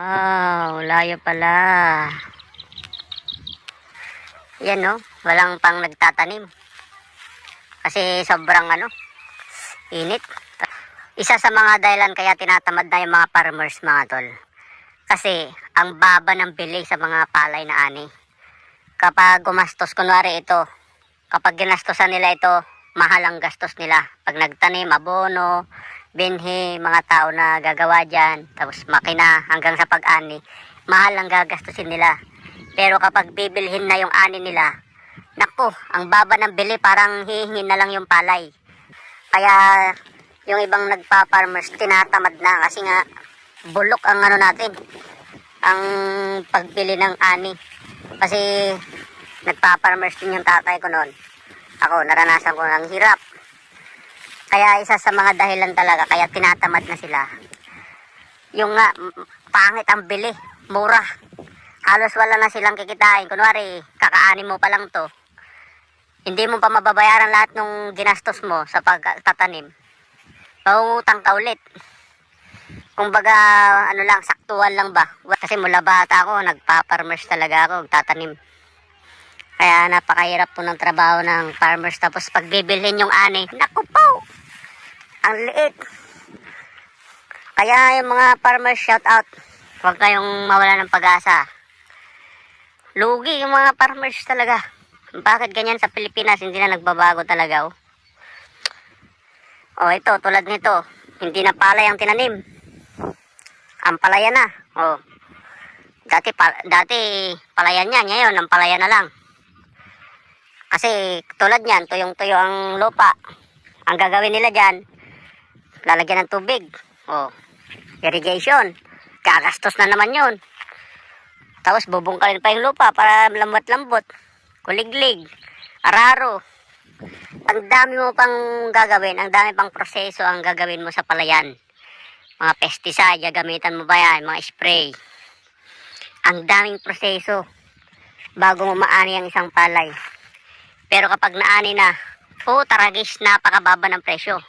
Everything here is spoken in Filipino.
Wow, layo pala. Yan no, walang pang nagtatanim. Kasi sobrang ano, init. Isa sa mga dahilan kaya tinatamad na yung mga farmers mga tol. Kasi ang baba ng bili sa mga palay na ani. Kapag gumastos, kunwari ito, kapag ginastosan nila ito, mahal ang gastos nila. Pag nagtanim, abono, binhi, mga tao na gagawa dyan, tapos makina hanggang sa pag-ani, mahal ang gagastusin nila. Pero kapag bibilhin na yung ani nila, naku, ang baba ng bili parang hihingin na lang yung palay. Kaya yung ibang nagpa-farmers tinatamad na kasi nga bulok ang ano natin, ang pagbili ng ani. Kasi nagpa-farmers din yung tatay ko noon. Ako, naranasan ko ng hirap. Kaya isa sa mga dahilan talaga, kaya tinatamad na sila. Yung nga, pangit ang bili, mura. Halos wala na silang kikitain. Kunwari, kakaani mo pa lang to. Hindi mo pa mababayaran lahat ng ginastos mo sa pagtatanim. Mangungutang ka ulit. Kumbaga, ano lang, saktuan lang ba? Kasi mula bata ako, nagpa-farmers talaga ako, tatanim. Kaya napakahirap po ng trabaho ng farmers. Tapos pag bibilhin yung ani, naku! Ang liit. Kaya yung mga farmers shout out, huwag kayong mawala ng pag-asa. Lugi yung mga farmers talaga. Bakit ganyan sa Pilipinas, hindi na nagbabago talaga oh. Oh, ito, tulad nito. Hindi na palay ang tinanim. Ang palaya na. Oh. Dati, pa, dati palayan niya, ngayon ang palaya na lang. Kasi tulad niyan, tuyong-tuyo ang lupa. Ang gagawin nila dyan, lalagyan ng tubig. Oh, irrigation. Gagastos na naman yun. Tapos bubungkalin pa yung lupa para lambot-lambot. Kuliglig. Araro. Ang dami mo pang gagawin, ang dami pang proseso ang gagawin mo sa palayan. Mga pesticide, gagamitan mo ba yan? Mga spray. Ang daming proseso bago mo maani ang isang palay. Pero kapag naani na, po, taragis, napakababa ng presyo.